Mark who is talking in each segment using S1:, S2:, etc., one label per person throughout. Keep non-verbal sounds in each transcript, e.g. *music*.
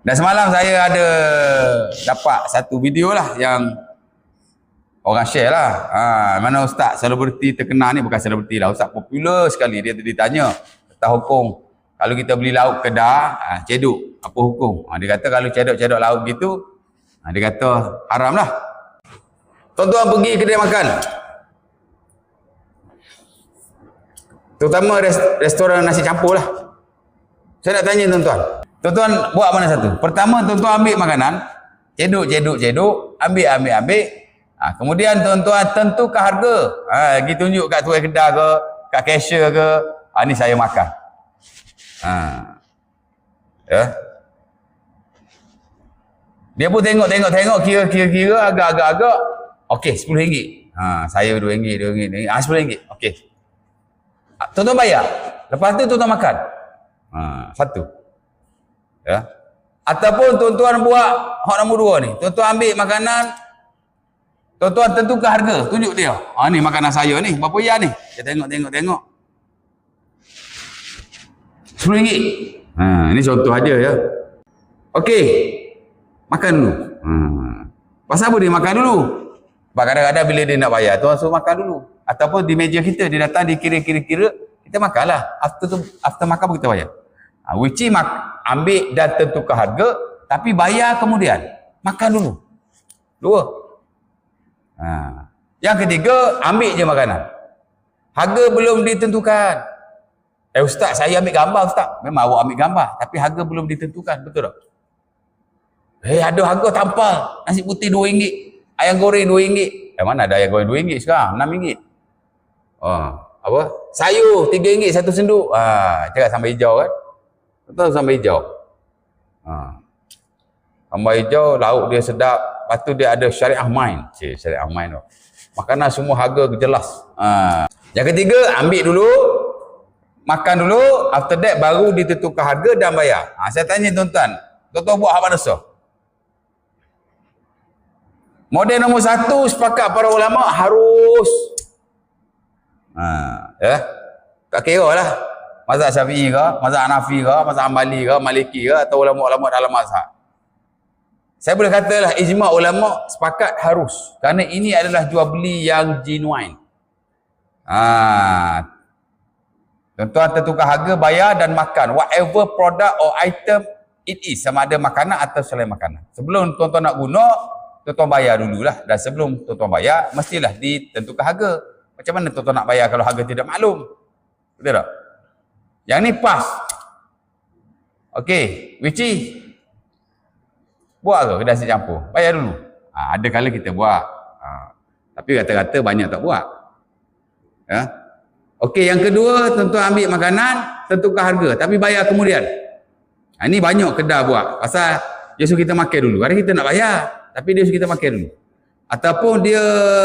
S1: Dan semalam saya ada dapat satu video lah yang orang share lah. Ha, mana ustaz selebriti terkenal ni bukan selebriti lah. Ustaz popular sekali. Dia ditanya tentang hukum. Kalau kita beli lauk kedah, ha, ceduk. Apa hukum? Ha, dia kata kalau cedok-cedok lauk gitu, ha, dia kata haram lah. Tuan-tuan pergi kedai makan. Terutama restoran nasi campur lah. Saya nak tanya tuan-tuan. Tuan-tuan buat mana satu? Pertama tuan-tuan ambil makanan, ceduk, ceduk, ceduk, ambil, ambil, ambil. Ha, kemudian tuan-tuan tentukan harga. Ha, pergi tunjuk kat tuai kedai ke, kat cashier ke. Ha, ni saya makan. Ha. Ya. Dia pun tengok, tengok, tengok, kira, kira, kira, agak, agak, agak. Okey, RM10. Ha, saya RM2, RM2, RM2. Ha, RM10. Okey. Tuan-tuan bayar. Lepas tu tuan-tuan makan. Ha, satu. Ya. Ataupun tuan-tuan buat hak nombor dua ni. Tuan-tuan ambil makanan. Tuan-tuan tentukan harga. Tunjuk dia. Ha, ni makanan saya ni. Berapa ya ni? Dia tengok, tengok, tengok. RM10. Ha, ini contoh aja ya. Okey. Makan dulu. Ha. Pasal apa dia makan dulu? Sebab kadang-kadang bila dia nak bayar, tuan suruh makan dulu. Ataupun di meja kita, dia datang, dia kira-kira-kira, kita makanlah. After tu, after makan pun kita bayar. Ha, which is mak, ambil dan tentukan harga, tapi bayar kemudian. Makan dulu. Dua. Ha. Yang ketiga, ambil je makanan. Harga belum ditentukan. Eh ustaz, saya ambil gambar ustaz. Memang awak ambil gambar. Tapi harga belum ditentukan. Betul tak? Eh ada harga tampal. Nasi putih RM2. Ayam goreng RM2. Eh mana ada ayam goreng RM2 sekarang? RM6. Oh, apa? Sayur RM3 satu senduk. Ah, cakap sambal hijau kan? Betul sambal hijau. Ha. Sambal hijau, lauk dia sedap. Lepas tu dia ada syariah main. Cik, syariah main tu. Makanan semua harga jelas. Ha. Yang ketiga, ambil dulu. Makan dulu. After that, baru ditentukan harga dan bayar. Ha, saya tanya tuan-tuan. Tuan-tuan buat apa mana Model nombor satu sepakat para ulama harus ha, ya tak kira lah mazhab syafi'i ke mazhab hanafi ke mazhab ambali ke maliki ke atau ulama-ulama dalam mazhab? Saya boleh katalah ijma ulama sepakat harus. Kerana ini adalah jual beli yang genuine. Ha, tuan-tuan tentukan harga bayar dan makan. Whatever product or item it is sama ada makanan atau selain makanan. Sebelum tuan-tuan nak guna tuan-tuan bayar dululah. Dan sebelum tuan-tuan bayar mestilah ditentukan harga. Macam mana tuan-tuan nak bayar kalau harga tidak maklum? Betul tak yang ni pas. Ok Wici buat ke kedai campur? Bayar dulu. Ha, ada kala kita buat. Ha, tapi kata-kata banyak tak buat. Ya. Ok yang kedua tuan-tuan ambil makanan tentukan harga tapi bayar kemudian. Ha, ini banyak kedai buat. Pasal dia suruh kita makan dulu. Hari kita nak bayar tapi dia suruh kita makan dulu. Ataupun dia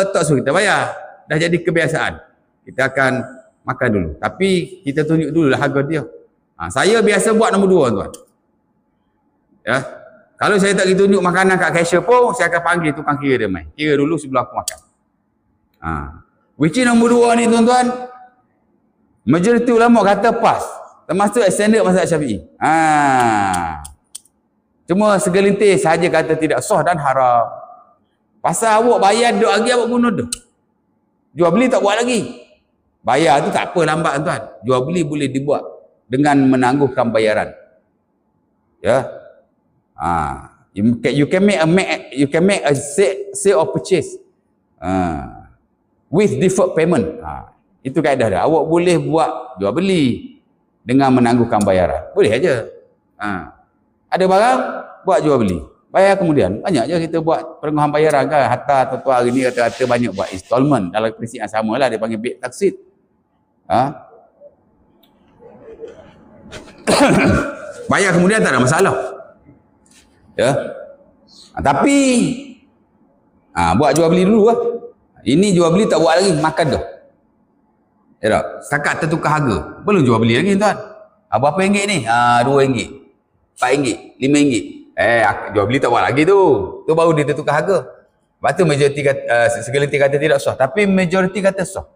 S1: tak suruh kita bayar. Dah jadi kebiasaan. Kita akan makan dulu tapi kita tunjuk dulu lah harga dia ha, saya biasa buat nombor dua tuan ya kalau saya tak tunjuk makanan kat cashier pun saya akan panggil tukang kira dia main kira dulu sebelum aku makan ha. which is nombor dua ni tuan-tuan majoriti ulama kata pas termasuk extended masa syafi'i ha. Cuma segelintir sahaja kata tidak sah dan haram. Pasal awak bayar duk lagi awak guna dah. Jual beli tak buat lagi. Bayar tu tak apa lambat tuan. Jual beli boleh dibuat dengan menangguhkan bayaran. Ya. Ha. You can, you can make a make, you can make a sale, sale or purchase. Ha. With deferred payment. Ha. Itu kaedah dia. Awak boleh buat jual beli dengan menangguhkan bayaran. Boleh aja. Ha. Ada barang, buat jual beli. Bayar kemudian. Banyak je kita buat perenggahan bayaran kan. Hatta tuan hari ni kata-kata banyak buat installment. Dalam prinsip yang sama lah. Dia panggil bid taksid. Ha? *coughs* Bayar kemudian tak ada masalah. Ya. Ha, tapi ha, buat jual beli dulu lah. Ini jual beli tak buat lagi. Makan dah. Ya tak? Setakat tertukar harga. Belum jual beli lagi tuan. Ha, berapa ringgit ni? Ha, dua ringgit. RM4, RM5. Eh, jual beli tak buat lagi tu. Tu baru dia tukar harga. Lepas tu majoriti kata, uh, segelintir kata tidak sah. Tapi majoriti kata sah.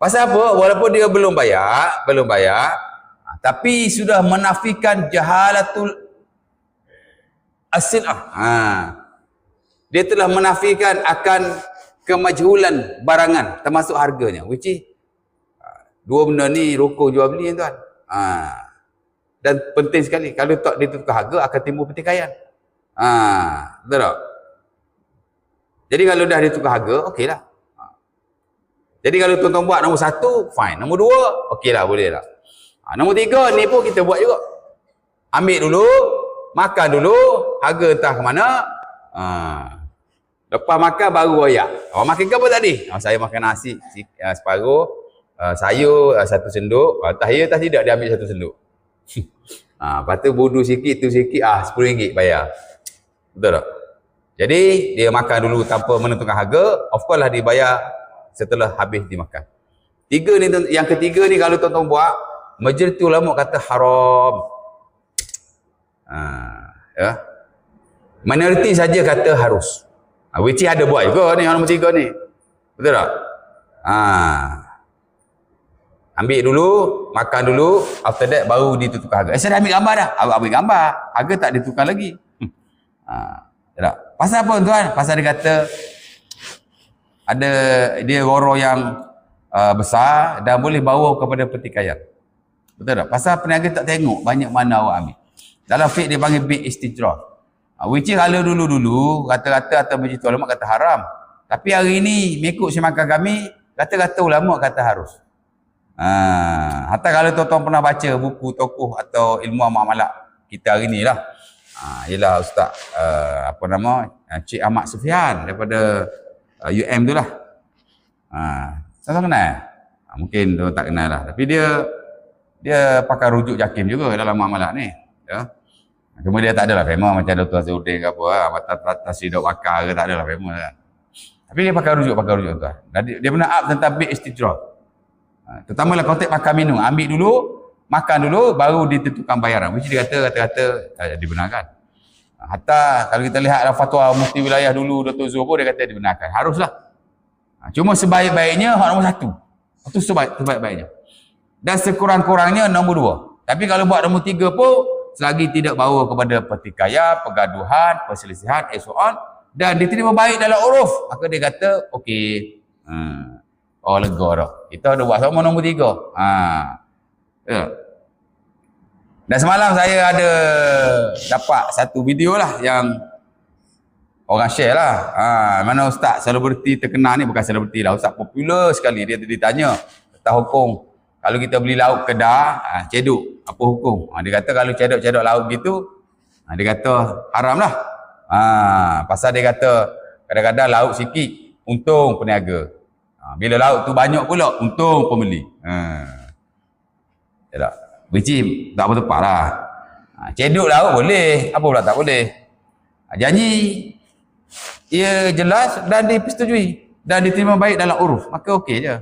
S1: Pasal apa? Walaupun dia belum bayar, belum bayar. Ha, tapi sudah menafikan jahalatul As-sil'ah. Ha. Dia telah menafikan akan kemajhulan barangan termasuk harganya. Which is dua benda ni rokok jual beli tuan. Ha. Dan penting sekali kalau tak ditukar harga akan timbul pertikaian. Ha. Betul tak? Jadi kalau dah ditukar harga, okeylah. Ha. Jadi kalau tuan-tuan buat nombor satu, fine. Nombor dua, okeylah boleh lah. Ha. Nombor tiga ni pun kita buat juga. Ambil dulu, makan dulu, harga entah ke mana. Ha. Lepas makan baru royak. Awak makan ke apa tadi? Oh, saya makan nasi uh, separuh, uh, sayur uh, satu senduk, uh, tahiyah tak tidak dia ambil satu senduk. *laughs* ha, lepas tu budu sikit tu sikit ah RM10 bayar. Betul tak? Jadi dia makan dulu tanpa menentukan harga, of course lah dibayar setelah habis dimakan. Tiga ni yang ketiga ni kalau tuan-tuan buat, majlis ulama kata haram. Ha, ya. Minoriti saja kata harus. Ha, which ada buat juga ni yang nombor tiga ni. Betul tak? Ha. Ambil dulu, makan dulu, after that baru ditukar harga. Eh, saya dah ambil gambar dah. Ambil, ambil gambar. Harga tak ditukar lagi. Ha. Tak? Pasal apa tuan? Pasal dia kata ada dia goro yang uh, besar dan boleh bawa kepada pertikaian. Betul tak? Pasal peniaga tak tengok banyak mana awak ambil. Dalam fiqh dia panggil bi istijrah. Ha, which is kalau dulu-dulu kata-kata atau majlis ulama kata haram. Tapi hari ini mengikut semakan kami kata-kata ulama kata harus. Ha, hatta kalau tuan-tuan pernah baca buku tokoh atau ilmu muamalah kita hari ni lah. Ha, ialah Ustaz uh, apa nama uh, Cik Ahmad Sufian daripada UM tu lah. Ha, saya kenal. Ha, mungkin tuan tak kenal lah. Tapi dia dia pakai rujuk jakim juga dalam muamalah ni. Ya. Cuma dia tak adalah famous macam Dr. Azudin ke apa lah. Atas hidup wakar ke tak adalah famous kan. Tapi dia pakai rujuk, pakai rujuk tuan. Dia, dia pernah up tentang bid istijrah. Ha, terutama lah konteks makan minum. Ambil dulu, makan dulu, baru ditentukan bayaran. Mesti dia kata, kata-kata eh, dibenarkan. Ha, hatta kalau kita lihat fatwa mufti wilayah dulu, Dr. Zuh pun dia kata dibenarkan. Haruslah. Ha, cuma sebaik-baiknya, hak nombor satu. Itu sebaik, sebaik-baiknya. Dan sekurang-kurangnya nombor dua. Tapi kalau buat nombor tiga pun, selagi tidak bawa kepada pertikaian, pergaduhan, perselisihan, and so on dan diterima baik dalam uruf maka dia kata okey hmm. oh lega dah kita ada buat sama nombor tiga ha. ya. Dan semalam saya ada dapat satu video lah yang orang share lah ha. mana ustaz selebriti terkenal ni bukan selebriti lah ustaz popular sekali dia ditanya tentang hukum kalau kita beli lauk kedah, ha, ceduk, apa hukum? Ha, dia kata kalau ceduk-ceduk lauk gitu, ha, dia kata haram lah. Ha, pasal dia kata kadang-kadang lauk sikit, untung peniaga. Ha, bila lauk tu banyak pula, untung pembeli. Ha. Ya tak? Beci, tak apa tepat lah. Ha, ceduk lauk boleh, apa pula tak boleh. Ha, janji, ia jelas dan dipersetujui. Dan diterima baik dalam uruf. Maka okey je.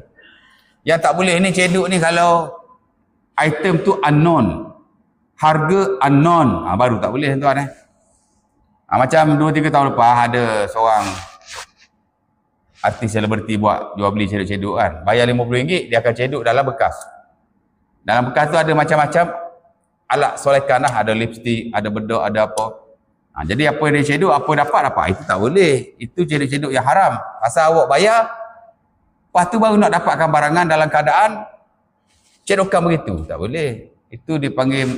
S1: Yang tak boleh ni ceduk ni kalau item tu unknown. Harga unknown. Ha, baru tak boleh tuan eh. Ha, macam 2-3 tahun lepas ada seorang artis selebriti buat jual beli ceduk-ceduk kan. Bayar RM50 dia akan ceduk dalam bekas. Dalam bekas tu ada macam-macam alat solekan lah. Ada lipstick, ada bedak, ada apa. Ha, jadi apa yang dia ceduk, apa dapat, dapat. Itu tak boleh. Itu ceduk-ceduk yang haram. Pasal awak bayar, Lepas tu baru nak dapatkan barangan dalam keadaan cedokan begitu. Tak boleh. Itu dipanggil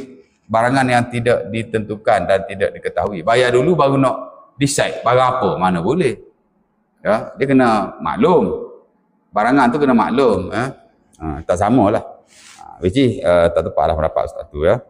S1: barangan yang tidak ditentukan dan tidak diketahui. Bayar dulu baru nak decide barang apa. Mana boleh. Ya, dia kena maklum. Barangan tu kena maklum. Ya. Ha, tak sama lah. Which is, uh, tak tepat lah pendapat Ustaz tu ya.